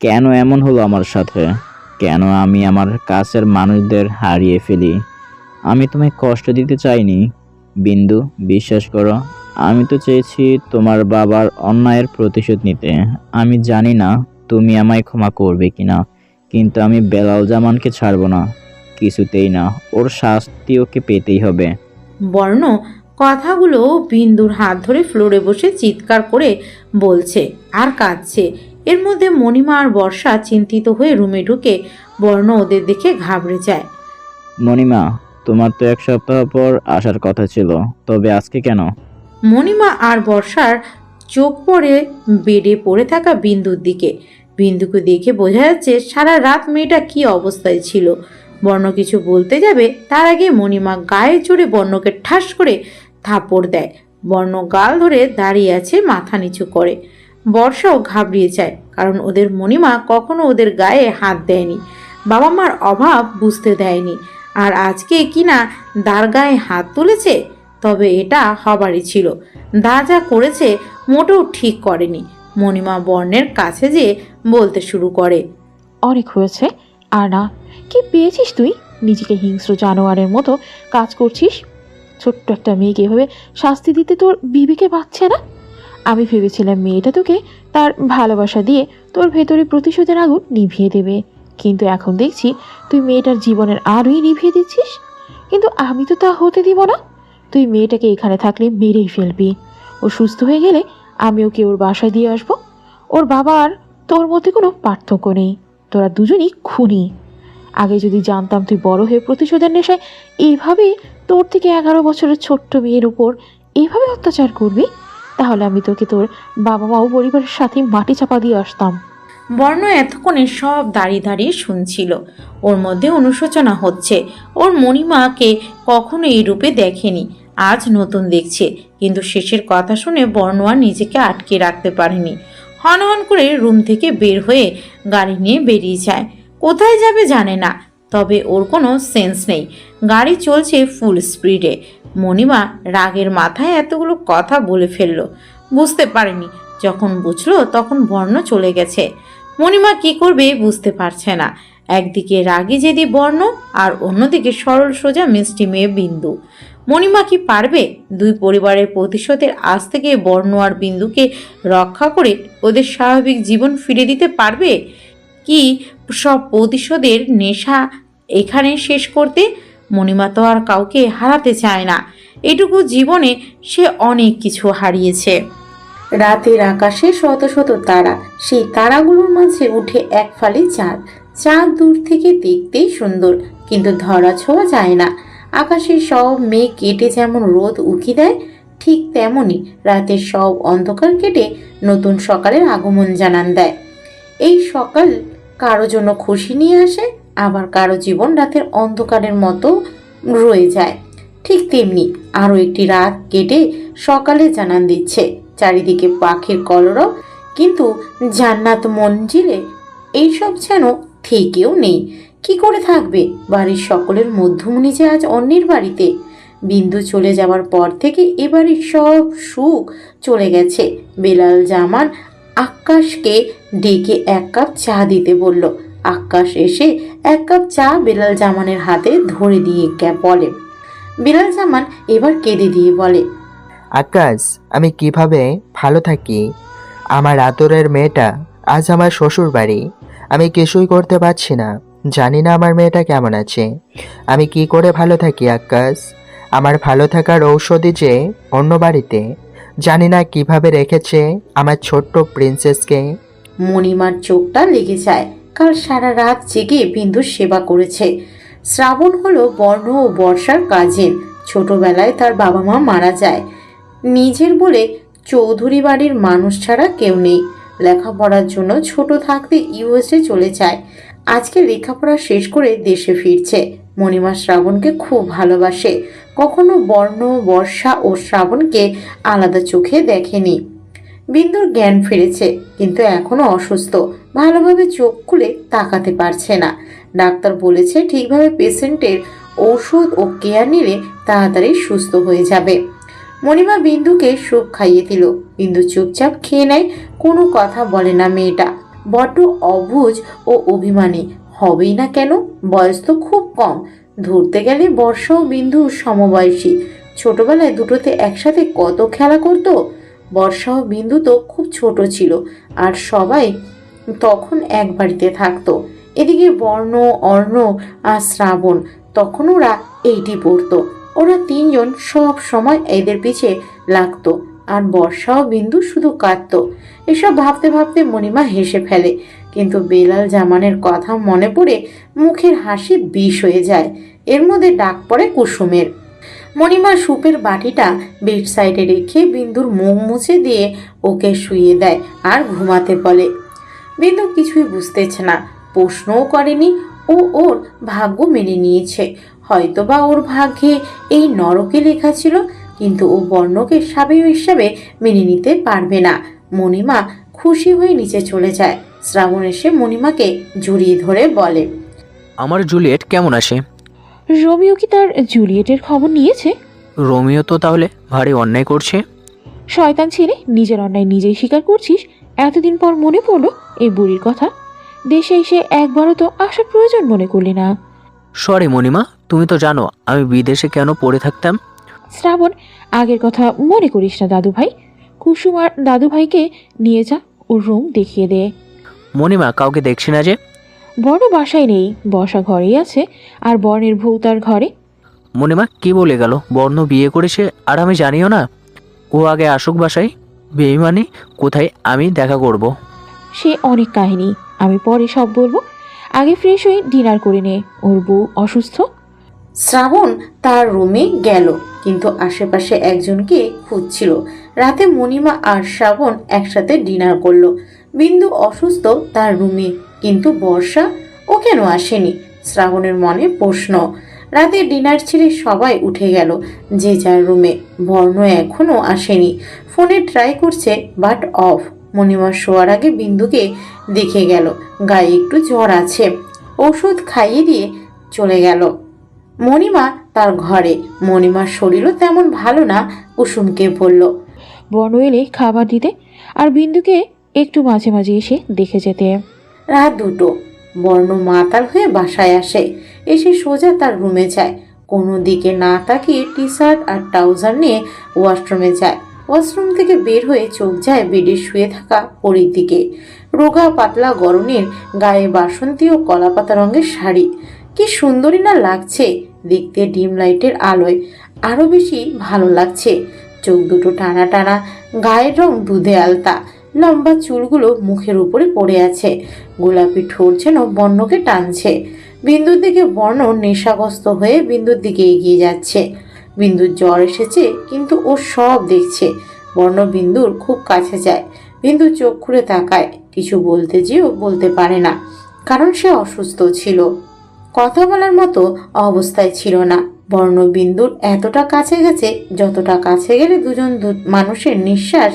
কেন এমন হলো আমার সাথে? কেন আমি আমার কাছের মানুষদের হারিয়ে ফেলি? আমি তোমায় কষ্ট দিতে চাইনি। বিন্দু, বিশ্বাস করো, আমি তো চেয়েছি তোমার বাবার অন্যায়ের প্রতিশোধ নিতে। আমি জানি না তুমি আমায় ক্ষমা করবে কিনা, কিন্তু আমি বেলাল জামানকে ছাড়বো না। কিছুতেই না, ওর শাস্তি ওকে পেতেই হবে। বর্ণ, কথাগুলো বিন্দুর হাত ধরে ফ্লোরে বসে চিৎকার করে বলছে, আর কাঁদছে। এর মধ্যে মণিমা আর বর্ষা চিন্তিত হয়ে রুমে ঢুকে বর্ণ ওদের দেখে ঘাবড়ে যায়। মণিমা তোমার তো এক সপ্তাহ পর আসার কথা ছিল তবে আজকে কেন? মণিমা আর বর্ষার চোখ পড়ে বেডে পড়ে থাকা বিন্দুর দিকে। বিন্দুকে দেখে বোঝা যাচ্ছে সারা রাত মেয়েটা কি অবস্থায় ছিল। বর্ণ কিছু বলতে যাবে তার আগে মণিমা গায়ে জোরে বর্ণকে ঠাস করে থাপড় দেয়। বর্ণ গাল ধরে দাঁড়িয়ে আছে মাথা নিচু করে। বর্ষাও ঘাবড়িয়ে যায়, কারণ ওদের মণিমা কখনো ওদের গায়ে হাত দেয়নি। বাবা মার অভাব বুঝতে দেয়নি। আর আজকে কিনা দার গায়ে হাত তুলেছে? তবে এটা হবারই ছিল। দা যা করেছে মোটেও ঠিক করেনি। মণিমা বর্ণের কাছে যেয়ে বলতে শুরু করে। অনেক হয়েছে। আর না, কি পেয়েছিস তুই? নিজেকে হিংস্র জানোয়ারের মতো কাজ করছিস? ছোট্ট একটা মেয়েকে এভাবে শাস্তি দিতে তোর বিবেকে পাচ্ছে না? আমি ভেবেছিলাম মেয়েটা তোকে তার ভালোবাসা দিয়ে তোর ভেতরে প্রতিশোধের আগুন নিভিয়ে দেবে। কিন্তু এখন দেখছি তুই মেয়েটার জীবনের আরোই নিভিয়ে দিচ্ছিস। কিন্তু আমি তো তা হতে দিব না। তুই মেয়েটাকে এখানে থাকলে মেরেই ফেলবি। ও সুস্থ হয়ে গেলে আমি ওকে ওর বাসায় দিয়ে আসব। ওর বাবার তোর মধ্যে কোনো পার্থক্য নেই। তোরা দুজনই খুনি। আগে যদি জানতাম তুই বড় হয়ে প্রতিশোধের নেশায় এইভাবে তোর থেকে এগারো বছরের ছোট্ট মেয়ের উপর এইভাবে অত্যাচার করবি? তাহলে আমি তোকে তোর বাবা মা ও পরিবারের সাথে মাটি চাপা দিয়ে আসতাম। বর্ণ এতক্ষণে সব দাঁড়িয়ে দাঁড়িয়ে শুনছিল। ওর মধ্যে অনুশোচনা হচ্ছে। ওর মণিমাকে কখনো এই রূপে দেখেনি। আজ নতুন দেখছে। কিন্তু শেষের কথা শুনে বর্ণ আর নিজেকে আটকে রাখতে পারেনি। হন হন করে রুম থেকে বের হয়ে গাড়ি নিয়ে বেরিয়ে যায়। কোথায় যাবে জানে না। তবে ওর কোনো সেন্স নেই। গাড়ি চলছে ফুল স্পিডে মণিমা রাগের মাথায় এতগুলো কথা বলে ফেলল। বুঝতে পারেনি। যখন বুঝলো, তখন বর্ণ চলে গেছে। মণিমা কি করবে বুঝতে পারছে না। একদিকে রাগী যেদি বর্ণ আর অন্যদিকে সরল সোজা মিষ্টি মেয়ে বিন্দু। মণিমা কি পারবে দুই পরিবারের প্রতিশোধের আজ থেকে বর্ণ আর বিন্দুকে রক্ষা করে ওদের স্বাভাবিক জীবন ফিরে দিতে পারবে? কি সব প্রতিশোধের নেশা এখানে শেষ করতে মণিমা তো আর কাউকে হারাতে চায় না। এটুকু জীবনে সে অনেক কিছু হারিয়েছে। রাতের আকাশে শত শত তারা, সেই তারাগুলোর মাঝে উঠে এক ফালি চাঁদ। চাঁদ দূর থেকে দেখতেই সুন্দর, কিন্তু ধরা ছোঁয়া যায় না। আকাশের সব মেঘ কেটে যেমন রোদ উকি দেয়, ঠিক তেমনই রাতের সব অন্ধকার কেটে নতুন সকালের আগমন জানান দেয়। এই সকাল কারও জন্য খুশি নিয়ে আসে আবার কারও জীবন রাতের অন্ধকারের মতো রয়ে যায়। ঠিক তেমনি আরও একটি রাত কেটে সকালে জানান দিচ্ছে, চারিদিকে পাখির কলরব, কিন্তু জান্নাত মঞ্জিলে এইসব যেন থেকেও নেই। কি করে থাকবে? বাড়ির সকলের মধ্যমণি যে আজ অন্যের বাড়িতে। বিন্দু চলে যাওয়ার পর থেকে এ সব সুখ চলে গেছে। বেলাল জামান আকাশকে ডেকে এক কাপ চা দিতে বলল আকাশ এসে এক কাপ চা বেলাল জামানের হাতে ধরে দিয়ে কে বলে। বেলাল জামান এবার কেঁদে দিয়ে বলে আকাশ আমি কীভাবে ভালো থাকি? আমার আদরের মেয়েটা আজ আমার শ্বশুর বাড়ি আমি কিছুই করতে পারছি না। জানি না আমার মেয়েটা কেমন আছে। আমি কি করে ভালো থাকি আকাশ? আমার ভালো থাকার ঔষধই যে অন্য বাড়িতে। জানি না কীভাবে রেখেছে আমার ছোট্ট প্রিন্সেসকে মণিমার চোখটা লেগে যায়। কাল সারা রাত জেগে বিন্দুর সেবা করেছে। শ্রাবণ হলো বর্ণ ও বর্ষার কাজের। ছোটবেলায় তার বাবা মা মারা যায়। নিজের বলে চৌধুরী বাড়ির মানুষ ছাড়া কেউ নেই। লেখাপড়ার জন্য ছোট থাকতে ইউএসএ চলে যায়। আজকে লেখাপড়া শেষ করে দেশে ফিরছে। মণিমা শ্রাবণকে খুব ভালোবাসে। কখনো বর্ণ, বর্ষা ও শ্রাবণকে আলাদা চোখে দেখেনি। বিন্দুর জ্ঞান ফিরেছে, কিন্তু এখনও অসুস্থ। ভালোভাবে চোখ খুলে তাকাতে পারছে না। ডাক্তার বলেছে ঠিকভাবে পেশেন্টের ঔষধ ও কেয়ার নিলে তাড়াতাড়ি সুস্থ হয়ে যাবে। মণিমা বিন্দুকে সুপ খাইয়ে দিল। বিন্দু চুপচাপ খেয়ে নেয়, কোনো কথা বলে না মেয়েটা। বড্ড অবুজ ও অভিমানী, হবেই না কেন? বয়স তো খুব কম। ধরতে গেলে বর্ষা ও বিন্দু সমবয়সী। ছোটবেলায় দুটোতে একসাথে কত খেলা করতো? বর্ষা ও বিন্দু তো খুব ছোট ছিল আর সবাই তখন এক বাড়িতে থাকতো। এদিকে বর্ণ, অর্ণ আর শ্রাবণ তখন ওরা এইটি পড়তো। ওরা তিনজন সব সময় এদের পিছে লাগতো আর বর্ষা ও বিন্দু শুধু কাঁদতো। এসব ভাবতে ভাবতে মণিমা হেসে ফেলে। কিন্তু বেলাল জামানের কথা মনে পড়ে মুখের হাসি বিষ হয়ে যায়। এর মধ্যে ডাক পড়ে কুসুমের। মণিমা সুপের বাটিটা বেড সাইডে রেখে বিন্দুর মুখ মুছে দিয়ে ওকে শুইয়ে দেয় আর ঘুমাতে বলে। বিন্দু কিছুই বুঝতেছে না, প্রশ্নও করেনি ও ওর ভাগ্য মেনে নিয়েছে। হয়তোবা ওর ভাগ্যে এই নরকে লেখা ছিল, কিন্তু ও বর্ণকে স্বাভাবিক হিসাবে মেনে নিতে পারবে না। মণিমা খুশি হয়ে নিচে চলে যায়। শ্রাবণ এসে মণিমাকে জড়িয়ে ধরে বলে, আমার জুলিয়েট কেমন আসে রোমিও কি তার জুলিয়েটের খবর নিয়েছে? রোমিও তো তাহলে ভারী অন্যায় করছে। শয়তান ছেলে নিজের অন্যায় নিজেই স্বীকার করছিস? এতদিন পর মনে পড়ল এই বুড়ির কথা। দেশে এসে একবারও তো আসার প্রয়োজন মনে করলি না। সরি মণিমা তুমি তো জানো আমি বিদেশে কেন পড়ে থাকতাম। শ্রাবণ আগের কথা মনে করিস না দাদু ভাই কুসুম আর দাদু ভাইকে নিয়ে যা ওর রুম দেখিয়ে দে। মণিমা কাউকে দেখছি না যে বড় বাসায় নেই বসা ঘরেই আছে আর বর্ণের ভৌ তার ঘরে। মণিমা কি বলে গেল? বর্ণ বিয়ে করেছে আর আমি জানিও না। ও আগে আসুক বাসায়। বেইমানি কোথায় আমি দেখা করব। সে অনেক কাহিনী আমি পরে সব বলব। আগে ফ্রেশ হয়ে ডিনার করে নে ওর বউ অসুস্থ। শ্রাবণ তার রুমে গেল কিন্তু আশেপাশে একজনকে খুঁজছিল। রাতে মণিমা আর শ্রাবণ একসাথে ডিনার করল। বিন্দু অসুস্থ তার রুমে। কিন্তু বর্ষা, ও কেন আসেনি? শ্রাবণের মনে প্রশ্ন। রাতে ডিনার ছেড়ে সবাই উঠে গেল, যে যার রুমে। বর্ণ এখনও আসেনি। ফোনে ট্রাই করছে, বাট অফ। মণিমা শোয়ার আগে বিন্দুকে দেখে গেল। গায়ে একটু জ্বর আছে। ওষুধ খাইয়ে দিয়ে চলে গেল। মণিমা তার ঘরে। মণিমার শরীরও তেমন ভালো না, কুসুমকে বলল। বর্ণ এলে খাবার দিতে। আর বিন্দুকে একটু মাঝে মাঝে এসে দেখে যেতে। রাত দুটো। বর্ণ মাতাল হয়ে বাসায় আসে। এসে সোজা তার রুমে যায়। কোনো দিকে না তাকিয়ে টি শার্ট আর ট্রাউজার নিয়ে ওয়াশরুমে যায়। ওয়াশরুম থেকে বের হয়ে চোখ যায় বেডে শুয়ে থাকা পরীর দিকে। রোগা, পাতলা গরনের গায়ে বাসন্তী ও কলাপাতা রঙের শাড়ি। কি সুন্দরী না লাগছে দেখতে ডিম লাইটের আলোয়। আরও বেশি ভালো লাগছে। চোখ দুটো টানা টানা, গায়ের রং দুধে আলতা। লম্বা চুলগুলো মুখের উপরে পড়ে আছে। গোলাপি ঠোঁট যেন বর্ণকে টানছে। বিন্দুর দিকে বর্ণ নেশাগ্রস্ত হয়ে বিন্দুর দিকে এগিয়ে যাচ্ছে। বিন্দুর জ্বর এসেছে, কিন্তু ও সব দেখছে। বর্ণ বিন্দুর খুব কাছে যায়। বিন্দু চোখ খুলে তাকায়। কিছু বলতে যেও বলতে পারে না, কারণ সে অসুস্থ ছিল। কথা বলার মতো অবস্থায় ছিল না। বর্ণবিন্দুর এতটা কাছে গেছে, যতটা কাছে গেলে দুজন মানুষের নিঃশ্বাস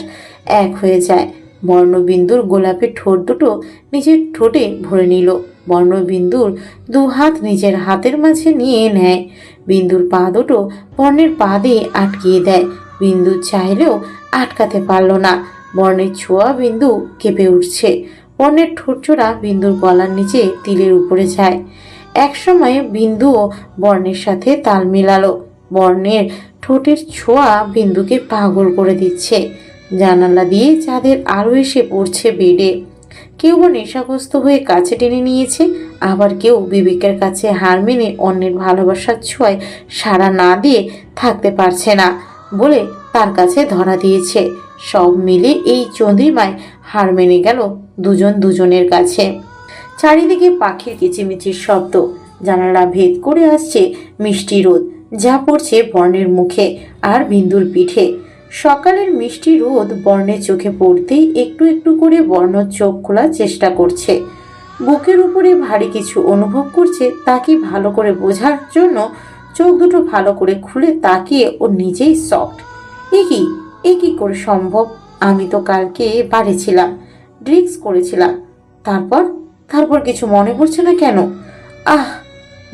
এক হয়ে যায়। বর্ণবিন্দুর গোলাপের ঠোঁট দুটো নিজের ঠোঁটে ভরে নিল। বর্ণবিন্দুর দু হাত নিজের হাতের মাঝে নিয়ে নেয়। বিন্দুর পা দুটো বর্ণের পা দিয়ে আটকিয়ে দেয়। বিন্দু চাইলেও আটকাতে পারল না। বর্ণের ছোঁয়া বিন্দু কেঁপে উঠছে। বর্ণের ঠোঁটচোরা বিন্দুর গলার নিচে তিলের উপরে যায়। একসময় বিন্দুও বর্ণের সাথে তাল মেলালো। বর্ণের ঠোঁটের ছোঁয়া বিন্দুকে পাগল করে দিচ্ছে। জানালা দিয়ে চাঁদের আরও এসে পড়ছে বেডে। কেউ বা নেশাগ্রস্ত হয়ে কাছে টেনে নিয়েছে, আবার কেউ বিবেকের কাছে হার মেনে অন্যের ভালোবাসার ছোঁয়ায় সাড়া না দিয়ে থাকতে পারছে না বলে তার কাছে ধরা দিয়েছে। সব মিলে এই চন্দ্রিমায় হার মেনে গেল দুজন দুজনের কাছে। চারিদিকে পাখির কিচিমিচির শব্দ, জানালা ভেদ করে আসছে মিষ্টি রোদ, যা পড়ছে বর্ণের মুখে আর বিন্দুর পিঠে। সকালের মিষ্টি রোদ বর্ণের চোখে পড়তেই একটু একটু করে বর্ণ চোখ খোলার চেষ্টা করছে। বুকের উপরে ভারী কিছু অনুভব করছে তা কি ভালো করে বোঝার জন্য চোখ দুটো ভালো করে খুলে তাকিয়ে ও নিজেই সফট এ কি? এ কি করে সম্ভব? আমি তো কালকে বাড়ি ছিলাম ড্রিঙ্কস করেছিলাম। তারপর? তারপর কিছু মনে পড়ছে না কেন? আহ!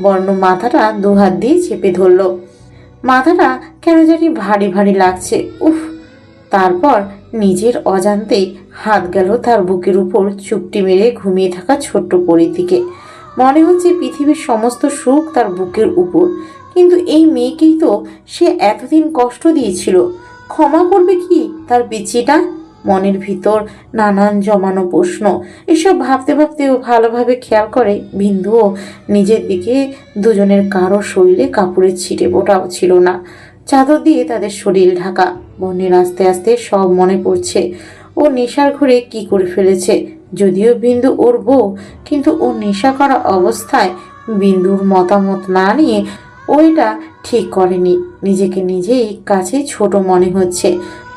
বর্ণ মাথাটা দুহাত দিয়ে চেপে ধরলো। মাথাটা কেন জানি ভারী ভারী লাগছে। উফ, তারপর নিজের অজান্তেই হাত গেল তার বুকের উপর চুপটি মেরে ঘুমিয়ে থাকা ছোট্ট পরীর দিকে মনে হচ্ছে পৃথিবীর সমস্ত সুখ তার বুকের উপর, কিন্তু এই মেয়েকেই তো সে এতদিন কষ্ট দিয়েছিল। ক্ষমা করবে কি তার পিচিটা মনের ভিতর নানান জমানো প্রশ্ন। এসব ভাবতে ভাবতেও ভালোভাবে খেয়াল করে বিন্দুও নিজের দিকে দুজনের কারও শরীরে কাপড়ের ছিটে বোটাও ছিল না। চাদর দিয়ে তাদের শরীর ঢাকা। বন্যের আস্তে আস্তে সব মনে পড়ছে। ও নেশার ঘরে কি করে ফেলেছে? যদিও বিন্দু ওর বউ, কিন্তু ও নেশা করা অবস্থায় বিন্দুর মতামত না নিয়ে ও এটা ঠিক করেনি। নিজেকে নিজেই কাছে ছোট মনে হচ্ছে।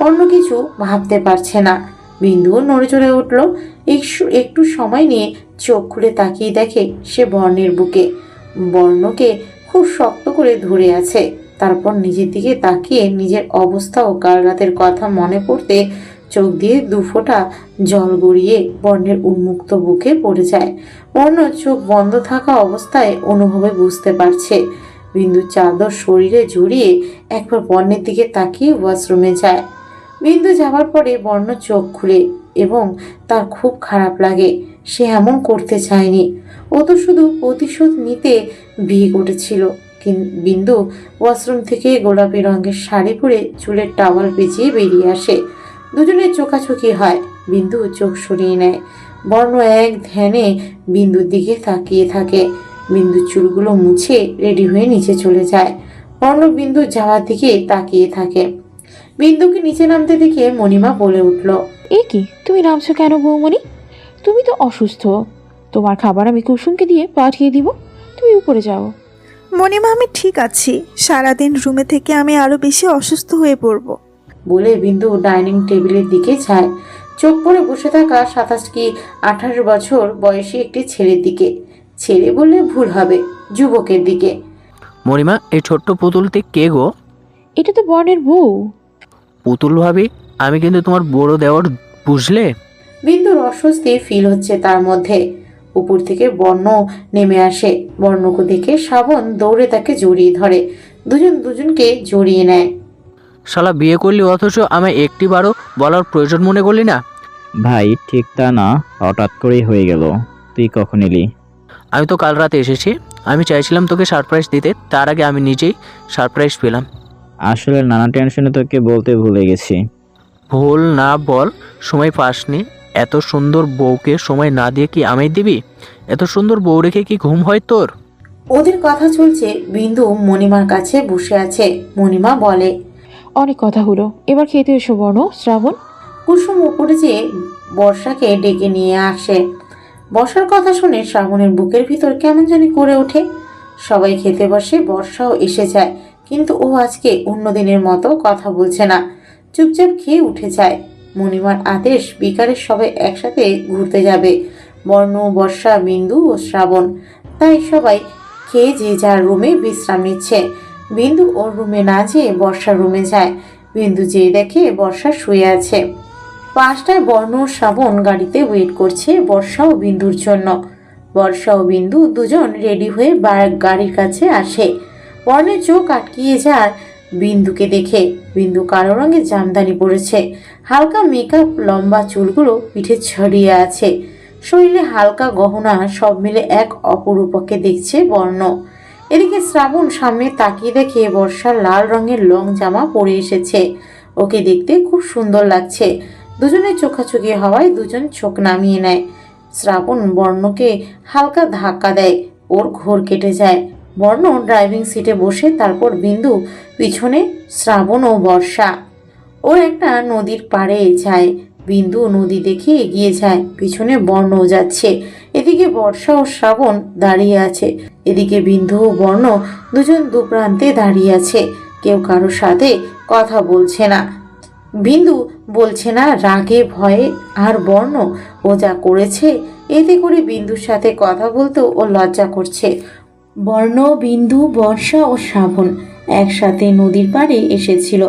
অন্য কিছু ভাবতে পারছে না। বিন্দুও নড়ে চড়ে উঠল। একটু একটু সময় নিয়ে চোখ খুলে তাকিয়ে দেখে সে বর্ণের বুকে। বর্ণকে খুব শক্ত করে ধরে আছে। তারপর নিজের দিকে তাকিয়ে নিজের অবস্থা ও কাল রাতের কথা মনে পড়তে চোখ দিয়ে দুফোঁটা জল গড়িয়ে বর্ণের উন্মুক্ত বুকে পড়ে যায়। বর্ণ চোখ বন্ধ থাকা অবস্থায় অনুভবে বুঝতে পারছে। বিন্দু চাদর শরীরে জড়িয়ে একবার বর্ণের দিকে তাকিয়ে ওয়াশরুমে যায়। বিন্দু যাওয়ার পরে বর্ণ চোখ খুলে এবং তার খুব খারাপ লাগে, সে এমন করতে চায়নি। ও তো শুধু প্রতিশোধ নিতে বিয়ে করেছিল বিন্দু ওয়াশরুম থেকে গোলাপি রঙের শাড়ি পরে চুলের টাওয়াল পেঁচিয়ে বেরিয়ে আসে। দুজনের চোখাচোখি হয়, বিন্দু চোখ সরিয়ে নেয়। বর্ণ এক ধ্যানে বিন্দুর দিকে তাকিয়ে থাকে। বিন্দু চুলগুলো মুছে রেডি হয়ে নিচে চলে যায়। বর্ণ বিন্দু যাওয়ার দিকে তাকিয়ে থাকে। বিন্দুকে নিচে নামতে দেখে মণিমা বলে উঠল এ কি? তুমি নামছো কেন বৌমণি? তুমি তো অসুস্থ। তোমার খাবার আমি কুসুমকে দিয়ে পাঠিয়ে দিব। তুমি উপরে যাও। মণিমা আমি ঠিক আছি। সারাদিন রুমে থেকে আমি আরও বেশি অসুস্থ হয়ে পড়ব। বলে বিন্দু ডাইনিং টেবিলের দিকে যায়। চোখ পড়ে বসে থাকা সাতাশ কি আঠাশ বছর বয়সী একটি ছেলের দিকে। ছেলে বললে ভুল হবে যুবকের দিকে। মণিমা এই ছোট্ট পুতুলটি কে গো? এটা তো বর্ণের বউ। পুতুল ভাবি আমি কিন্তু তোমার বড় দেওয়ার বুঝলে? বিন্দুর অস্বস্তি ফিল হচ্ছে তার মধ্যে। উপর থেকে বর্ণ নেমে আসে। বর্ণকে দেখে শ্রাবণ দৌড়ে তাকে জড়িয়ে ধরে। দুজন দুজনকে জড়িয়ে নেয়। শালা বিয়ে করলি অথচ আমায় একটিবারও বলার প্রয়োজন মনে করলি না? ভাই ঠিক তা না। হঠাৎ করেই হয়ে গেল। তুই কখন এলি? আমি তো কাল রাতে এসেছি। আমি চাইছিলাম তোকে সারপ্রাইজ দিতে তার আগে আমি নিজেই সারপ্রাইজ পেলাম। আসলে নানা টেনশনে তোকে বলতে ভুলে গেছি। ভুল না বল সময় পাসনি। এত সুন্দর বউকে সময় না দিয়ে কি আমায় দিবি? এত সুন্দর বউ রেখে কি ঘুম হয় তোর? ওদের কথা চলছে বিন্দু মণিমার কাছে বসে আছে। মণিমা বলে অনেক কথা হলো। এবার খেতে এসো বর্ণ শ্রাবণ। কুসুম উপরে যেয়ে বর্ষাকে ডেকে নিয়ে আসে। বর্ষার কথা শুনে শ্রাবণের বুকের ভিতর কেমন জানি করে ওঠে। সবাই খেতে বসে বর্ষাও এসে যায়, কিন্তু ও আজকে অন্য দিনের মতো কথা বলছে না। চুপচাপ খেয়ে উঠে যায়। মণিমার আদেশ বিকালে সবাই একসাথে ঘুরতে যাবে, বর্ণ, বর্ষা, বিন্দু ও শ্রাবণ। তাই সবাই খেয়ে যে যার রুমে বিশ্রাম নিচ্ছে। বিন্দু ওর রুমে না যেয়ে বর্ষার রুমে যায়। বিন্দু যেয়ে দেখে বর্ষা শুয়ে আছে। পাঁচটায় বর্ণ শ্রাবণ গাড়িতে ওয়েট করছে বর্ষা ও বিন্দুর জন্য। বর্ষা ও বিন্দু দুজন রেডি হয়ে গাড়ির কাছে আসে। বর্ণের চোখ আটকিয়ে যায় বিন্দুকে দেখে। বিন্দু কালো রঙের জামদানি পরেছে। হালকা মেকআপ লম্বা চুলগুলো পিঠে ছড়িয়ে আছে। শরীরে হালকা গহনা, সব মিলে এক অপরূপকে দেখছে বর্ণ। এদিকে শ্রাবণ সামনে তাকিয়ে দেখে বর্ষার লাল রঙের লং জামা পরে এসেছে। ওকে দেখতে খুব সুন্দর লাগছে। দুজনের চোখাচোখি হওয়ায় দুজন চোখ নামিয়ে নেয়। শ্রাবণ বর্ণকে হালকা ধাক্কা দেয়, ওর ঘোর কেটে যায়। বর্ণ ড্রাইভিং সিটে বসে, তারপর বিন্দু, পিছনে শ্রাবণ ও বর্ষা। ওর একটা নদীর পাড়ে যায়, বিন্দু নদী দেখে এগিয়ে যায়, পিছনে বর্ণও যাচ্ছে। এদিকে বর্ষা ও শ্রাবণ দাঁড়িয়ে আছে, এদিকে বিন্দু ও বর্ণ দুজন দু প্রান্তে দাঁড়িয়ে আছে। কেউ কারোর সাথে কথা বলছে না। বিন্দু বলছে না, রাগে, ভয়ে আর বর্ণ ও যা করেছে, এতে করে বিন্দুর সাথে কথা বলতেও ও লজ্জা করছে। বর্ণ, বিন্দু, বর্ষা ও শ্রাবণ একসাথে নদীর পাড়ে এসেছিল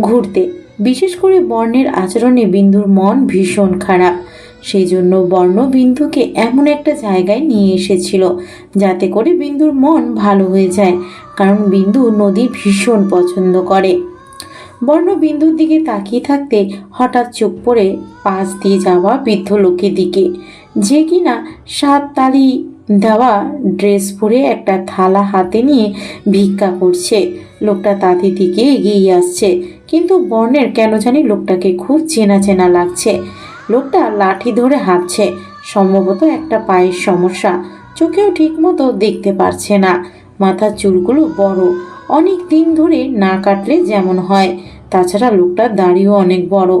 ঘুরতে। বিশেষ করে বর্ণের আচরণে বিন্দুর মন ভীষণ খারাপ। সেই জন্য বর্ণ বিন্দুকে এমন একটা জায়গায় নিয়ে এসেছিল যাতে করে বিন্দুর মন ভালো হয়ে যায়, কারণ বিন্দু নদী ভীষণ পছন্দ করে। বর্ণ বিন্দুর দিকে তাকিয়ে থাকতে হঠাৎ চোখ পড়ে পাশ দিয়ে যাওয়া বৃদ্ধ লোকের দিকে। যে কিনা সাত তালি দেওয়া ড্রেস পরে একটা থালা হাতে নিয়ে ভিক্ষা করছে। লোকটা তাদের দিকে এগিয়ে আসছে, কিন্তু বর্ণের কেন জানি লোকটাকে খুব চেনা চেনা লাগছে। লোকটা লাঠি ধরে হাঁটছে, সম্ভবত একটা পায়ের সমস্যা। চোখেও ঠিকমতো দেখতে পারছে না। মাথার চুলগুলো বড় অনেক দিন ধরে না কাটলে যেমন হয়। তাছাড়া লোকটার দাড়িও অনেক বড়।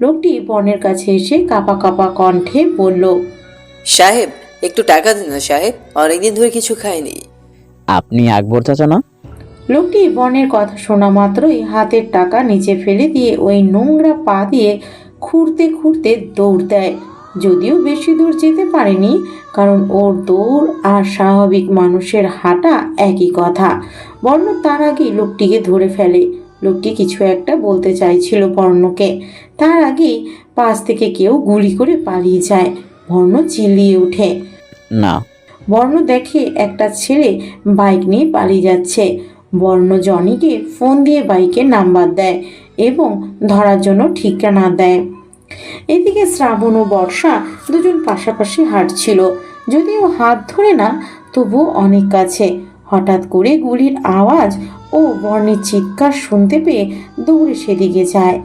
লোকটি বনের কাছে এসে কাপা কাপা কণ্ঠে বলল সাহেব একটু টাকা দিন না সাহেব অনেকদিন ধরে কিছু খাইনি। আপনি আকবর চাচা না? লোকটি বনের কথা শোনা মাত্রই হাতের টাকা নিচে ফেলে দিয়ে ওই নোংরা পা দিয়ে খুঁড়তে খুঁড়তে দৌড় দেয়। যদিও বেশি দূর যেতে পারেনি কারণ ওর দৌড় আর স্বাভাবিক মানুষের হাঁটা একই কথা। বর্ণ তার আগেই লোকটিকে ধরে ফেলে। লোকটি কিছু একটা বলতে চাইছিল বর্ণকে। তার আগেই পাশ থেকে কেউ গুলি করে পালিয়ে যায়। বর্ণ চিল্লিয়ে ওঠে। না। বর্ণ দেখে একটা ছেলে বাইক নিয়ে পালিয়ে যাচ্ছে। বর্ণ জনিকে ফোন দিয়ে বাইকের নাম্বার দেয় এবং ধরার জন্য ঠিকানা দেয়। এদিকে শ্রাবণ ও বর্ষা দুজন পাশাপাশি হাঁটছিল। যদিও হাত ধরে না তবু অনেক কাছে। হঠাৎ করে গুলির আওয়াজ ও বর্ণের চিৎকার শুনতে পেয়ে দৌড়ে সেদিকে যায়।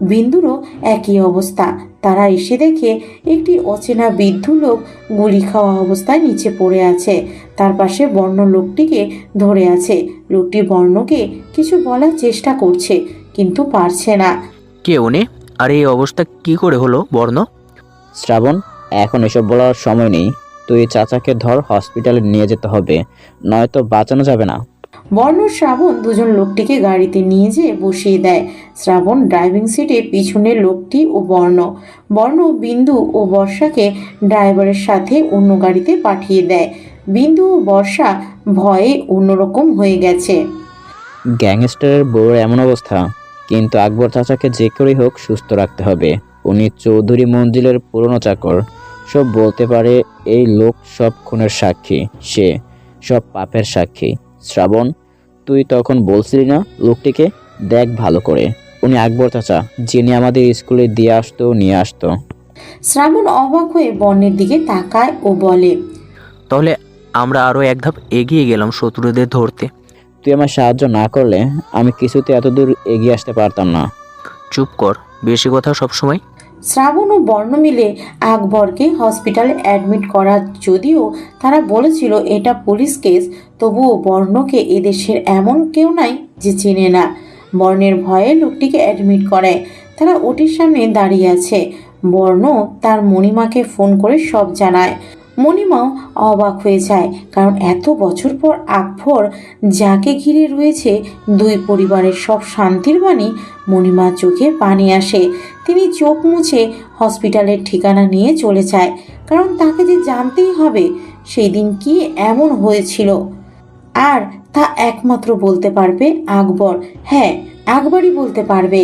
বিন্দুরও একই অবস্থা। তারা এসে দেখে একটি অচেনা বৃদ্ধ লোক গুলি খাওয়া অবস্থায় নিচে পড়ে আছে। তার পাশে বর্ণ লোকটিকে ধরে আছে। লোকটি বর্ণকে কিছু বলার চেষ্টা করছে, কিন্তু পারছে না। কে উনি? আর এই অবস্থা কি করে হলো বর্ণ? শ্রাবণ এখন এসব বলার সময় নেই। তুই চাচাকে ধর হসপিটালে নিয়ে যেতে হবে। নয়তো বাঁচানো যাবে না। বর্ণ শ্রাবণ দুজন লোকটিকে গাড়িতে নিয়ে যেয়ে বসিয়ে দেয়। শ্রাবণ ড্রাইভিং সিটে পিছনে লোকটি ও বর্ণ। বর্ণ বিন্দু ও বর্ষাকে ড্রাইভারের সাথে অন্য গাড়িতে পাঠিয়ে দেয়। বিন্দু ও বর্ষা ভয়ে অন্যরকম হয়ে গেছে। গ্যাংস্টারের বউর এমন অবস্থা। কিন্তু আকবর চাচাকে যে করেই হোক সুস্থ রাখতে হবে। উনি চৌধুরী মঞ্জিলের পুরনো চাকর। সব বলতে পারে এই লোক সব খুনের সাক্ষী। সে সব পাপের সাক্ষী। শ্রাবণ তুই তখন বলছিলি না লোকটিকে? দেখ ভালো করে। উনি আকবর চাচা যিনি আমাদের স্কুলে দিয়ে আসতো নিয়ে আসতো। শ্রাবণ অবাক হয়ে বর্ণের দিকে তাকায় ও বলে তাহলে আমরা আরও এক ধাপ এগিয়ে গেলাম শত্রুদের ধরতে। তুই আমার সাহায্য না করলে আমি কিছুতে এতদূর এগিয়ে আসতে পারতাম না। চুপ কর বেশি কথা সবসময়। শ্রাবণ ও বর্ণ মিলে আকবরকে হসপিটালে অ্যাডমিট করা যদিও তারা বলেছিল এটা পুলিশ কেস তবুও বর্ণকে এদেশের এমন কেউ নাই যে চেনে না। বর্ণের ভয়ে লোকটিকে অ্যাডমিট করে তারা ওটির সামনে দাঁড়িয়ে আছে। বর্ণ তার মণিমাকে ফোন করে সব জানায়। মণিমাও অবাক হয়ে যায়, কারণ এত বছর পর আকবর যাকে ঘিরে রয়েছে দুই পরিবারের সব শান্তির বাণী, মণিমার চোখে পানি আসে। তিনি চোখ মুছে হসপিটালের ঠিকানা নিয়ে চলে যায়, কারণ তাকে যে জানতেই হবে সেই দিন কি এমন হয়েছিল। আর তা একমাত্র বলতে পারবে আকবর। হ্যাঁ আকবরই বলতে পারবে।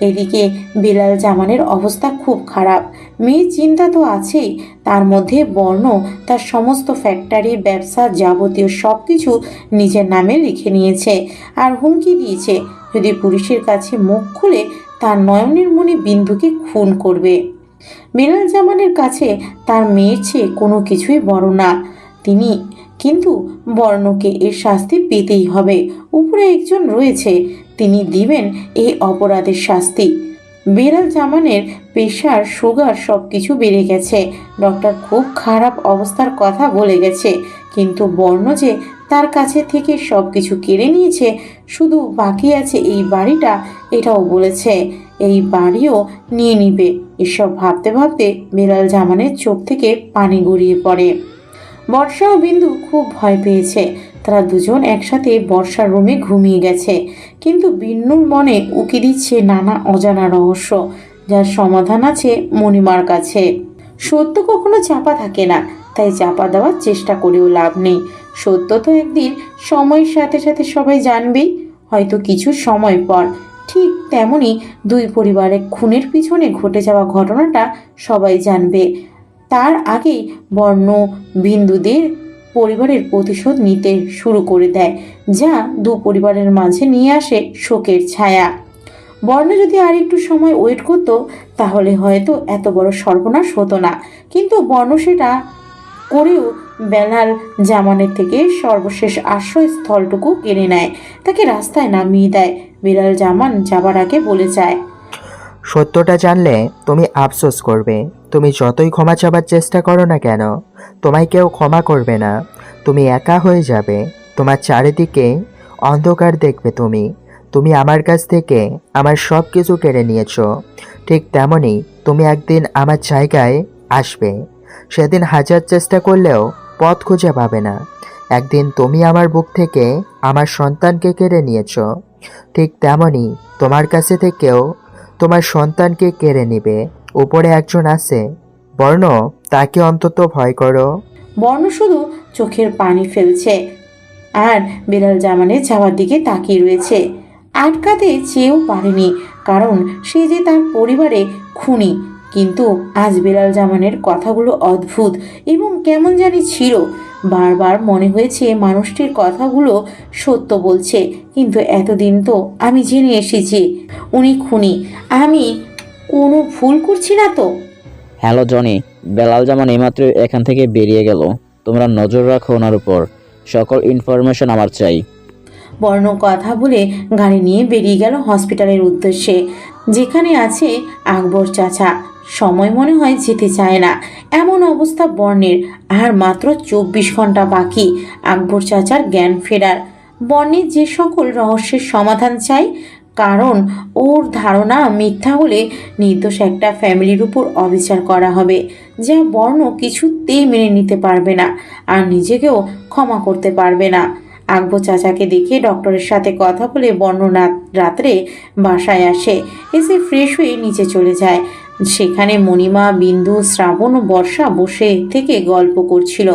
এদিকে বিলাল জামানের অবস্থা খুব খারাপ। মেয়ের চিন্তা তো আছেই। তার মধ্যে বর্ণ, তার সমস্ত ফ্যাক্টরি, ব্যবসা যাবতীয় সব কিছু নিজের নামে লিখে নিয়েছে আর হুমকি দিয়েছে। যদি পুলিশের কাছে মুখ খুলে, তার নয়নের মনে বিন্দুকে খুন করবে। বিলাল জামানের কাছে তার মেয়ের চেয়ে কোনো কিছুই বড় না। তিনি, কিন্তু বর্ণকে এর শাস্তি পেতেই হবে। উপরে একজন রয়েছে। তিনি দিবেন এই অপরাধের শাস্তি। বেলাল জামানের প্রেশার, সুগার সব কিছু বেড়ে গেছে। ডক্টর খুব খারাপ অবস্থার কথা বলে গেছে। কিন্তু বর্ণ যে তার কাছে থেকে সব কিছু কেড়ে নিয়েছে, শুধু বাকি আছে এই বাড়িটা, এটাও বলেছে। এই বাড়িও নিয়ে নিবে। এসব ভাবতে ভাবতে বেলাল জামানের চোখ থেকে পানি গড়িয়ে পড়ে। বর্ষা ও বিন্দু খুব ভয় পেয়েছে। তারা দুজন একসাথে বর্ষার রুমে ঘুমিয়ে গেছে। কিন্তু বিন্নুর মনে উকি দিচ্ছে নানা অজানা রহস্য। যার সমাধান আছে মণিমার কাছে। সত্য কখনো চাপা থাকে না, তাই চাপা দেওয়ার চেষ্টা করেও লাভ নেই। সত্য তো একদিন সময়ের সাথে সাথে সবাই জানবেই, হয়তো কিছু সময় পর। ঠিক তেমনি দুই পরিবারের খুনের পিছনে ঘটে যাওয়া ঘটনাটা সবাই জানবে। তার আগেই বর্ণ বিন্দুদের পরিবারের প্রতিশোধ নিতে শুরু করে দেয়, যা দু পরিবারের মাঝে নিয়ে আসে শোকের ছায়া। বর্ণ যদি আর একটু সময় ওয়েট করতো, তাহলে হয়তো এত বড় সর্বনাশ হতো না। কিন্তু বর্ণ সেটা করেও বেলাল জামানের থেকে সর্বশেষ আশ্রয়স্থলটুকু কেড়ে নেয়। তাকে রাস্তায় নামিয়ে দেয়। বেলাল জামান যাবার আগে বলে যায়, সত্যটা জানলে তুমি আফসোস করবে। তুমি যতই ক্ষমা চাবার চেষ্টা করো না কেন, তোমায় কেউ ক্ষমা করবে না। তুমি একা হয়ে যাবে। তোমার চারিদিকে অন্ধকার দেখবে তুমি। তুমি আমার কাছ থেকে আমার সব কিছু কেড়ে নিয়েছো। ঠিক তেমনই তুমি একদিন আমার জায়গায় আসবে। সেদিন হাজার চেষ্টা করলেও পথ খুঁজে পাবে না। একদিন তুমি আমার বুক থেকে আমার সন্তানকে কেড়ে নিয়েছো। ঠিক তেমনই তোমার কাছে থেকেও তোমার সন্তানকে কেড়ে নিবে। উপরে একজন আছে। বর্ণ, তাকে অন্তত ভয় করো। বর্ণ শুধু চোখের পানি ফেলছে। আর বেলাল জামানের যাওয়ার দিকে তাকিয়ে রয়েছে। আটকাতে চেয়েও পারেনি, কারণ সে যে তার পরিবারে খুনি। কিন্তু আজ বেলাল জামানের কথাগুলো অদ্ভুত এবং কেমন জানি ছিল। বারবার মনে হয়েছে মানুষটির কথাগুলো সত্য বলছে, কিন্তু এতদিন তো আমি জেনে এসেছি, উনি খুনি। আমি কোনো ভুল করছি না তো? হ্যালো জনি, বেলাল জামান এইমাত্র এখান থেকে বেরিয়ে গেল। তোমরা নজর রাখো ওনার উপর। সকল ইনফরমেশন আমার চাই। বর্ণ কথা বলে গাড়ি নিয়ে বেরিয়ে গেল হসপিটালের উদ্দেশ্যে। যেখানে আছে আকবর চাচা। সময় মনে হয় যেতে চায় না। এমন অবস্থা বর্ণের। আর মাত্র চব্বিশ ঘণ্টা বাকি। আকবর চাচার জ্ঞান ফেরার। বর্ণের যে সকল রহস্যের সমাধান চাই, কারণ ওর ধারণা মিথ্যা হলে নির্দোষ একটা ফ্যামিলির উপর অবিচার করা হবে, যা বর্ণ কিছুতেই মেনে নিতে পারবে না। আর নিজেকেও ক্ষমা করতে পারবে না। আকবর চাচাকে দেখে ডক্টরের সাথে কথা বলে বর্ণ রাত- রাত্রে বাসায় আসে। এসে ফ্রেশ হয়ে নিচে চলে যায়। সেখানে মণিমা, বিন্দু, শ্রাবণ ও বর্ষা বসে থেকে গল্প করছিল।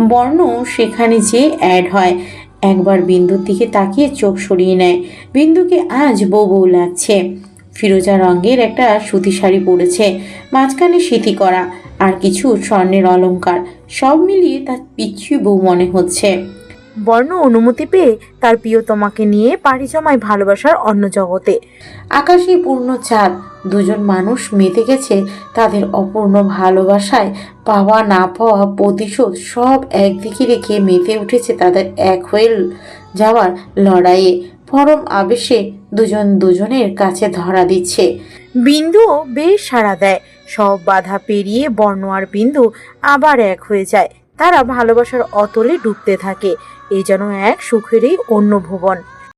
বর্ণ সেখানে যে অ্যাড হয়। একবার বিন্দুর দিকে তাকিয়ে চোখ সরিয়ে নেয়। বিন্দুকে আজ বউ বউ লাগছে। ফিরোজা রঙের একটা সুতি শাড়ি পরেছে, মাঝখানে সিথি করা আর কিছু স্বর্ণের অলংকার। সব মিলিয়ে তার পিচ্ছু বউ মনে হচ্ছে। বর্ণ অনুমতি পেয়ে তার প্রিয়তমাকে নিয়ে পাড়ি জমায় ভালোবাসার অন্য জগতে। আকাশে পূর্ণ চাঁদ দুজন মানুষ মেতে গেছে তাদের অপূর্ণ ভালোবাসায়। পাওয়া না পাওয়া প্রতিশোধ সব একদিকে রেখে মেতে উঠেছে তাদের এক হয়ে যাওয়ার লড়াইয়ে। পরম আবেশে দুজন দুজনের কাছে ধরা দিচ্ছে। বিন্দুও বেশ সাড়া দেয়। সব বাধা পেরিয়ে বর্ণ আর বিন্দু আবার এক হয়ে যায়। তারা ভালোবাসার অতলে ডুবতে থাকে। এই যেন এক সুখেরই অন্য ভুবন।